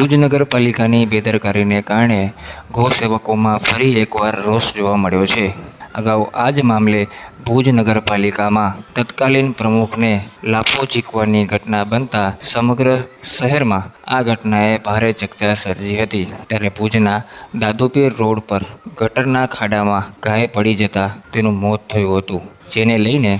ભુજ નગરપાલિકાની બેદરકારીને કારણે ગૌસેવકોમાં ફરી એકવાર રોષ જોવા મળ્યો છે. અગાઉ આ જ મામલે ભુજ નગરપાલિકામાં તત્કાલીન પ્રમુખને લાફો ચીકવાની ઘટના બનતા સમગ્ર શહેરમાં આ ઘટનાએ ભારે ચકચાર સર્જી હતી. ત્યારે ભુજના દાદુપીર રોડ પર ગટરના ખાડામાં ગાય પડી જતા તેનું મોત થયું હતું, જેને લઈને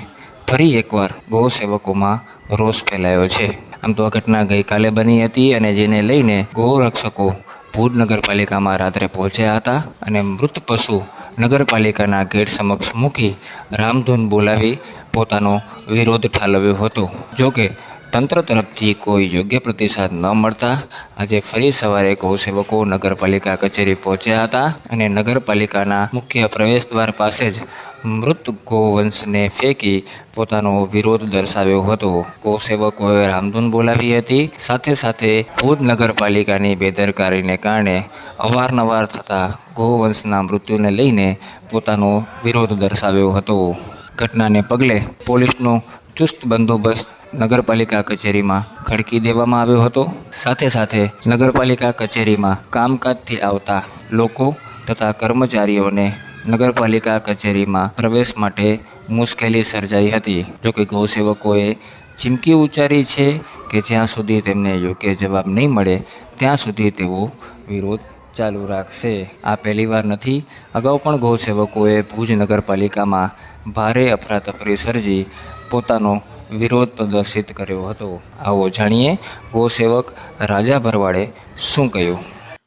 ફરી એકવાર ગૌસેવકોમાં રોષ ફેલાયો છે. આમ તો આ ઘટના ગઈકાલે બની હતી અને જેને લઈને ગૌરક્ષકો ભુજ નગરપાલિકામાં રાત્રે પહોંચ્યા હતા અને મૃત પશુ નગરપાલિકાના ગેટ સમક્ષ મૂકી રામધૂન બોલાવી પોતાનો વિરોધ ઠાલવ્યો હતો. જોકે તંત્ર તરફથી કોઈ યોગ્ય પ્રતિસાદ ન મળતા આજે ફરી સવારે ગૌસેવકો નગરપાલિકા કચેરી પહોંચ્યા હતા અને નગરપાલિકાના મુખ્ય પ્રવેશદ્વાર પાસે જ મૃત ગૌવંશને ફેંકી પોતાનો વિરોધ દર્શાવ્યો હતો. ગૌસેવકોએ રામધૂન બોલાવી હતી. સાથે સાથે ભુજ નગરપાલિકાની બેદરકારીને કારણે અવારનવાર થતા ગૌવંશના મૃત્યુને લઈને પોતાનો વિરોધ દર્શાવ્યો હતો. ઘટનાને પગલે પોલીસનો ચુસ્ત બંદોબસ્ત નગરપાલિકા કચેરીમાં ખડકી દેવામાં આવ્યો હતો. સાથે સાથે નગરપાલિકા કચેરીમાં કામકાજથી આવતા લોકો તથા કર્મચારીઓને નગરપાલિકા કચેરીમાં પ્રવેશ માટે મુશ્કેલી સર્જાઈ હતી. જોકે ગૌસેવકોએ ચીમકી ઉચ્ચારી છે કે જ્યાં સુધી તેમને યોગ્ય જવાબ નહીં મળે, ત્યાં સુધી તેઓ વિરોધ ચાલુ રાખશે. આ પહેલીવાર નથી. અગાઉ પણ ગૌસેવકોએ ભુજ નગરપાલિકામાં ભારે અફરાતફરી સર્જી પોતાનો વિરોધ પ્રદર્શિત કર્યો હતો. આવો જાણીએ ગૌસેવક રાજા ભરવાડે શું કહ્યું?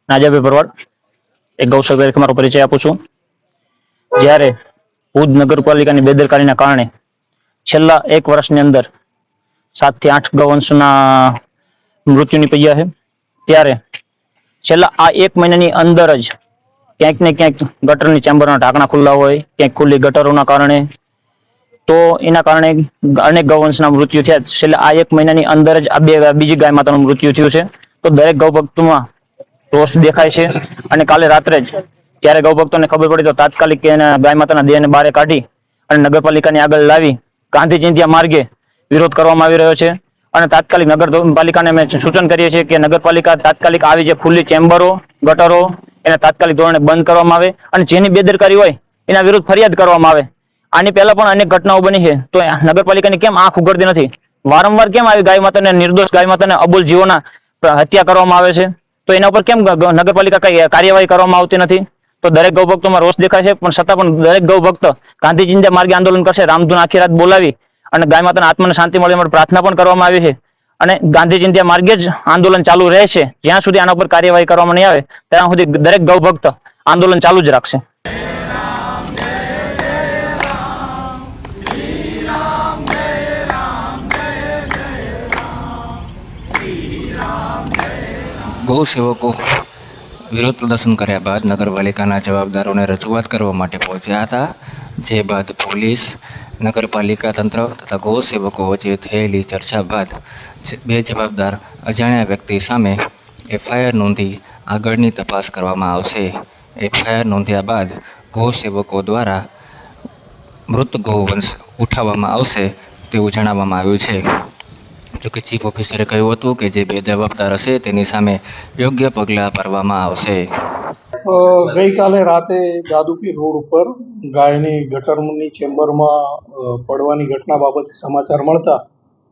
નાજાભાઈ ભરવાડ, એક ગૌસેવક તરીકે મારો પરિચય આપું છું. જ્યારે ભુજ નગરપાલિકાની બેદરકારીના કારણે છેલ્લા એક વર્ષની અંદર સાતથી આઠ ગૌવંશના મૃત્યુ નીપજ્યા છે. ત્યારે છેલ્લા આ એક મહિનાની અંદર જ ક્યાંક ને ક્યાંક ગટરની ચેમ્બરના ઢાંકણા ખુલ્લા હોય, ક્યાંક ખુલ્લી ગટરોના કારણે તો એના કારણે અનેક ગૌવંશના મૃત્યુ થયા. છેલ્લા આ એક મહિનાની અંદર જ આ બે બીજી ગાય માતાનું મૃત્યુ થયું છે. તો દરેક ગૌભક્તમાં રોષ દેખાય છે અને કાલે રાત્રે જ, ત્યારે ગૌભક્તોને ખબર પડી તો તાત્કાલિક એના ગાય માતાના દેહને બહાર કાઢી અને નગરપાલિકાની આગળ લાવી ગાંધી જયંતિયા માર્ગે વિરોધ કરવામાં આવી રહ્યો છે. અને તાત્કાલિક નગરપાલિકાને અમે સૂચન કરીએ છીએ કે નગરપાલિકા તાત્કાલિક આવી જે ખુલ્લી ચેમ્બરો, ગટરો, એને તાત્કાલિક ધોરણે બંધ કરવામાં આવે અને જેની બેદરકારી હોય એના વિરુદ્ધ ફરિયાદ કરવામાં આવે. આની પહેલા પણ અનેક ઘટનાઓ બની છે. તો નગરપાલિકાની કેમ આંખ ઉઘડતી નથી? વારંવાર કેમ આવી ગાય માતાને નિર્દોષ ગાય માતાને અબુલ જીવોના હત્યા કરવામાં આવે છે? તો એના ઉપર કેમ નગરપાલિકા કઈ કાર્યવાહી કરવામાં આવતી નથી? તો દરેક ગૌભક્તોમાં રોષ દેખાય છે, પણ છતાં પણ દરેક ગૌભક્ત ગાંધીજીના માર્ગે આંદોલન કરશે, રામધૂન આખી રાત બોલાવી અને ગાય માતાના આત્માને શાંતિ મળે માટે પ્રાર્થના પણ કરવામાં આવી છે. અને ગાંધીજીના માર્ગે જ આંદોલન ચાલુ રહેશે જ્યાં સુધી આના ઉપર કાર્યવાહી કરવામાં નહીં આવે, ત્યાં સુધી દરેક ગૌભક્ત આંદોલન ચાલુ જ રાખશે. ગૌસેવકો વિરોધ પ્રદર્શન કર્યા બાદ નગરપાલિકાના જવાબદારોને રજૂઆત કરવા માટે પહોંચ્યા હતા, જે બાદ પોલીસ, નગરપાલિકા તંત્ર તથા ગૌસેવકો વચ્ચે થયેલી ચર્ચા બાદ બે જવાબદાર અજાણ્યા વ્યક્તિ સામે એફઆઈઆર નોંધી આગળની તપાસ કરવામાં આવશે. એફઆઈઆર નોંધ્યા બાદ ગૌસેવકો દ્વારા મૃત ગૌવંશ ઉઠાવવામાં આવશે તેવું જણાવવામાં આવ્યું છે. જોકે ચીફ ઓફિસરે કહ્યું હતું કે જે બે જવાબદાર હશે તેની સામે યોગ્ય પગલાં ભરવામાં આવશે. ગઈકાલે રાતે દાદુપીર રોડ ઉપર ગાયની ગટરની ચેમ્બરમાં પડવાની ઘટના બાબતે સમાચાર મળતા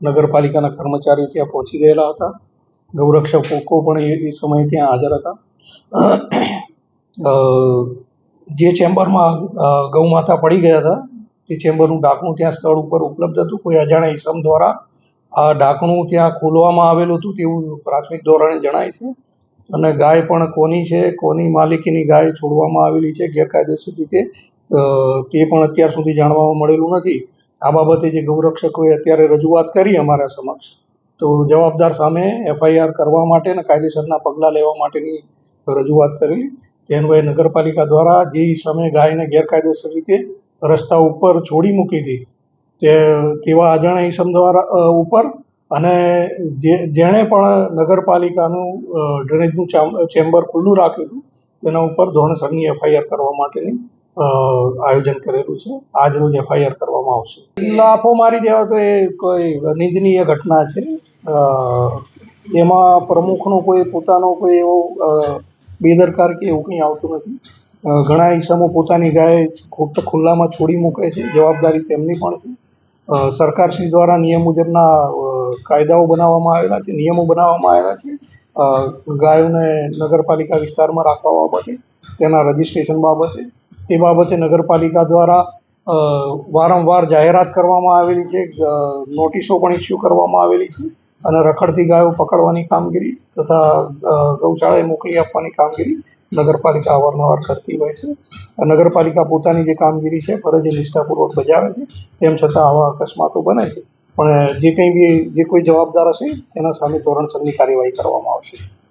નગરપાલિકાના કર્મચારીઓ ત્યાં પહોંચી ગયેલા હતા. ગૌરક્ષકો પણ એ સમયે ત્યાં હાજર હતા. જે ચેમ્બરમાં ગૌમાતા પડી ગયા હતા, તે ચેમ્બરનું ડાકણું ત્યાં સ્થળ ઉપર ઉપલબ્ધ હતું. કોઈ અજાણ્યા ઈસમ દ્વારા આ ઢાંકણું ત્યાં ખોલવામાં આવેલું હતું તેવું પ્રાથમિક ધોરણે જણાય છે. અને ગાય પણ કોની છે, કોની માલિકીની ગાય છોડવામાં આવેલી છે, ગેરકાયદેસર રીતે તે પણ અત્યાર સુધી જાણવામાં મળેલું નથી. આ બાબતે જે ગૌરક્ષકોએ અત્યારે રજૂઆત કરી અમારા સમક્ષ, તો જવાબદાર સામે એફઆઈઆર કરવા માટે અને કાયદેસરના પગલાં લેવા માટેની રજૂઆત કરેલી. તે અન્વયે નગરપાલિકા દ્વારા જે સમયે ગાયને ગેરકાયદેસર રીતે રસ્તા ઉપર છોડી મૂકી હતી તે તેવા અજાણ્યા ઈસમ દ્વારા ઉપર અને જે, જેણે પણ નગરપાલિકાનું ડ્રેનેજનું ચેમ્બર ખુલ્લું રાખ્યું હતું, તેના ઉપર ધોરણસરની એફઆઈઆર કરવા માટેની આયોજન કરેલું છે. આજ રોજ એફઆઈઆર કરવામાં આવશે. લાફો મારી દેવા તો એ કોઈ નિંદનીય ઘટના છે. એમાં પ્રમુખનો કોઈ, પોતાનો કોઈ એવો બેદરકાર કે એવું કંઈ આવતું નથી. ઘણા ઈસમો પોતાની ગાય ખુલ્લામાં છોડી મૂકે છે. જવાબદારી તેમની પણ છે. સરકારશ્રી દ્વારા નિયમ મુજબના કાયદાઓ બનાવવામાં આવેલા છે, નિયમો બનાવવામાં આવેલા છે. ગાયોને નગરપાલિકા વિસ્તારમાં રાખવા બાબતે, તેના રજિસ્ટ્રેશન બાબતે, તે બાબતે નગરપાલિકા દ્વારા વારંવાર જાહેરાત કરવામાં આવેલી છે નોટિસો પણ ઇસ્યુ કરવામાં આવેલી છે અને રખડતી ગાયો પકડવાની કામગીરી તથા ગૌશાળાએ મોકલી આપવાની કામગીરી નગરપાલિકા અવારનવાર કરતી હોય છે. નગરપાલિકા પોતાની જે કામગીરી છે, ફરજ નિષ્ઠાપૂર્વક બજાવે છે. તેમ છતાં આવા અકસ્માતો બને છે. પણ જે કંઈ બી, જે કોઈ જવાબદાર હશે, તેના સામે ધોરણસરની કાર્યવાહી કરવામાં આવશે.